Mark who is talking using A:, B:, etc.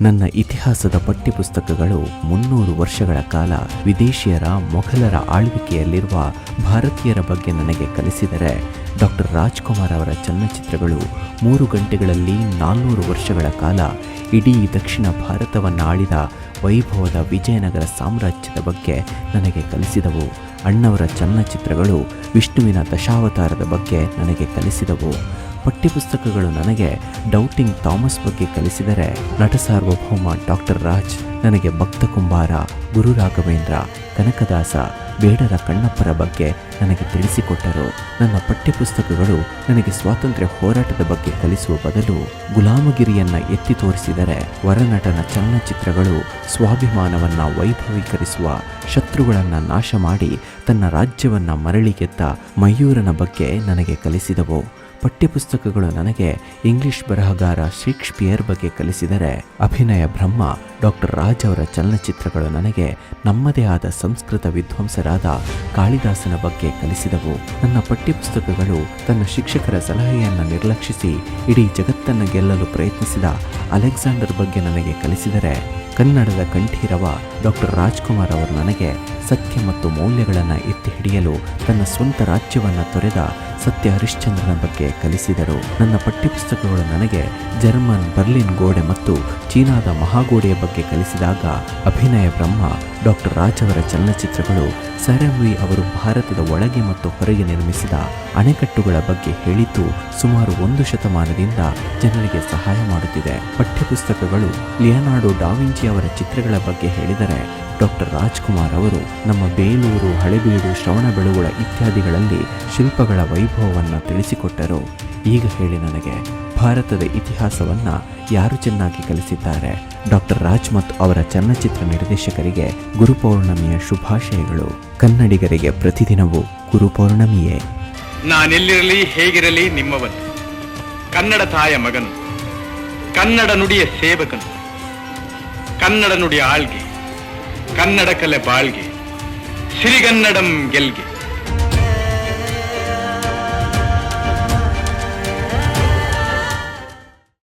A: ನನ್ನ ಇತಿಹಾಸದ ಪಠ್ಯಪುಸ್ತಕಗಳು ಮುನ್ನೂರು ವರ್ಷಗಳ ಕಾಲ ವಿದೇಶಿಯರ ಮೊಘಲರ ಆಳ್ವಿಕೆಯಲ್ಲಿರುವ ಭಾರತೀಯರ ಬಗ್ಗೆ ನನಗೆ ಕಲಿಸಿದರೆ ಡಾಕ್ಟರ್ ರಾಜ್ಕುಮಾರ್ ಅವರ ಚಲನಚಿತ್ರಗಳು ಮೂರು ಗಂಟೆಗಳಲ್ಲಿ ನಾನ್ನೂರು ವರ್ಷಗಳ ಕಾಲ ಇಡೀ ದಕ್ಷಿಣ ಭಾರತವನ್ನು ಆಳಿದ ವೈಭವದ ವಿಜಯನಗರ ಸಾಮ್ರಾಜ್ಯದ ಬಗ್ಗೆ ನನಗೆ ಕಲಿಸಿದವು. ಅಣ್ಣವರ ಚಲನಚಿತ್ರಗಳು ವಿಷ್ಣುವಿನ ದಶಾವತಾರದ ಬಗ್ಗೆ ನನಗೆ ಕಲಿಸಿದವು. ಪಠ್ಯಪುಸ್ತಕಗಳು ನನಗೆ ಡೌಟಿಂಗ್ ಥಾಮಸ್ ಬಗ್ಗೆ ಕಲಿಸಿದರೆ ನಟ ಸಾರ್ವಭೌಮ ಡಾಕ್ಟರ್ ರಾಜ್, ನನಗೆ ಭಕ್ತ ಕುಂಬಾರ, ಗುರು ರಾಘವೇಂದ್ರ, ಕನಕದಾಸ, ಬೇಡರ ಕಣ್ಣಪ್ಪರ ಬಗ್ಗೆ ನನಗೆ ತಿಳಿಸಿಕೊಟ್ಟರು. ನನ್ನ ಪಠ್ಯಪುಸ್ತಕಗಳು ನನಗೆ ಸ್ವಾತಂತ್ರ್ಯ ಹೋರಾಟದ ಬಗ್ಗೆ ಕಲಿಸುವ ಬದಲು ಗುಲಾಮಗಿರಿಯನ್ನ ಎತ್ತಿ ತೋರಿಸಿದರೆ ವರನಟನ ಚಲನಚಿತ್ರಗಳು ಸ್ವಾಭಿಮಾನವನ್ನ ವೈಭವೀಕರಿಸುವ, ಶತ್ರುಗಳನ್ನ ನಾಶ ಮಾಡಿ ತನ್ನ ರಾಜ್ಯವನ್ನ ಮರಳಿ ಗೆದ್ದ ಮಯೂರನ ಬಗ್ಗೆ ನನಗೆ ಕಲಿಸಿದವು. ಪಠ್ಯಪುಸ್ತಕಗಳು ನನಗೆ ಇಂಗ್ಲಿಷ್ ಬರಹಗಾರ ಶೇಕ್ಸ್ಪಿಯರ್ ಬಗ್ಗೆ ಕಲಿಸಿದರೆ ಅಭಿನಯ ಬ್ರಹ್ಮ ಡಾಕ್ಟರ್ ರಾಜ್ ಅವರ ಚಲನಚಿತ್ರಗಳು ನನಗೆ ನಮ್ಮದೇ ಆದ ಸಂಸ್ಕೃತ ವಿದ್ವಾಂಸರಾದ ಕಾಳಿದಾಸನ ಬಗ್ಗೆ ಕಲಿಸಿದವು. ನನ್ನ ಪಠ್ಯಪುಸ್ತಕಗಳು ತನ್ನ ಶಿಕ್ಷಕರ ಸಲಹೆಯನ್ನು ನಿರ್ಲಕ್ಷಿಸಿ ಇಡೀ ಜಗತ್ತನ್ನು ಗೆಲ್ಲಲು ಪ್ರಯತ್ನಿಸಿದ ಅಲೆಕ್ಸಾಂಡರ್ ಬಗ್ಗೆ ನನಗೆ ಕಲಿಸಿದರೆ ಕನ್ನಡದ ಕಂಠೀರವ ಡಾಕ್ಟರ್ ರಾಜ್ಕುಮಾರ್ ಅವರು ನನಗೆ ಸತ್ಯ ಮತ್ತು ಮೌಲ್ಯಗಳನ್ನು ಎತ್ತಿ ಹಿಡಿಯಲು ತನ್ನ ಸ್ವಂತ ರಾಜ್ಯವನ್ನು ತೊರೆದ ಸತ್ಯ ಹರಿಶ್ಚಂದ್ರನ ಬಗ್ಗೆ ಕಲಿಸಿದರು. ನನ್ನ ಪಠ್ಯಪುಸ್ತಕಗಳು ನನಗೆ ಜರ್ಮನ್, ಬರ್ಲಿನ್, ಗೋಡೆ ಮತ್ತು ಚೀನಾದ ಮಹಾಗೋಡೆಯ ಬಗ್ಗೆ ಕಲಿಸಿದಾಗ ಅಭಿನಯ ಬ್ರಹ್ಮ ಡಾಕ್ಟರ್ ರಾಜ್ ಅವರ ಚಲನಚಿತ್ರಗಳು ಸರವಿ ಅವರು ಭಾರತದ ಒಳಗೆ ಮತ್ತು ಹೊರಗೆ ನಿರ್ಮಿಸಿದ ಅಣೆಕಟ್ಟುಗಳ ಬಗ್ಗೆ ಹೇಳಿದ್ದು ಸುಮಾರು ಒಂದು ಶತಮಾನದಿಂದ ಜನರಿಗೆ ಸಹಾಯ ಮಾಡುತ್ತಿದೆ. ಪಠ್ಯಪುಸ್ತಕಗಳು ಲಿಯನಾರ್ಡೋ ಡಾವಿಂಚಿ ಅವರ ಚಿತ್ರಗಳ ಬಗ್ಗೆ ಹೇಳಿದರೆ ಡಾಕ್ಟರ್ ರಾಜ್ಕುಮಾರ್ ಅವರು ನಮ್ಮ ಬೇಲೂರು, ಹಳೆಬೀಡು ಶ್ರವಣಬೆಳಗೊಳ ಇತ್ಯಾದಿಗಳಲ್ಲಿ ಶಿಲ್ಪಗಳ ವೈಭವವನ್ನು ತಿಳಿಸಿಕೊಟ್ಟರು. ಈಗ ಹೇಳಿ ನನಗೆ, ಭಾರತದ ಇತಿಹಾಸವನ್ನ ಯಾರು ಚೆನ್ನಾಗಿ ಕಲಿಸಿದ್ದಾರೆ? ಡಾಕ್ಟರ್ ರಾಜ್ಮತ್ ಅವರ ಚಲನಚಿತ್ರ ನಿರ್ದೇಶಕರಿಗೆ ಗುರುಪೌರ್ಣಮಿಯ ಶುಭಾಶಯಗಳು. ಕನ್ನಡಿಗರಿಗೆ ಪ್ರತಿದಿನವೂ ಗುರುಪೌರ್ಣಮಿಯೇ.
B: ನಾನೆಲ್ಲಿರಲಿ, ಹೇಗಿರಲಿ ನಿಮ್ಮವನು. ಕನ್ನಡ ತಾಯ ಮಗನು. ಕನ್ನಡ ನುಡಿಯ ಸೇವಕನು. ಕನ್ನಡ ನುಡಿಯ ಆಳ್ಗೆ. ಕನ್ನಡ ಕಲೆ ಬಾಳ್ಗೆ ಸಿರಿಗನ್ನಡಂ ಗೆಲ್ಗೆ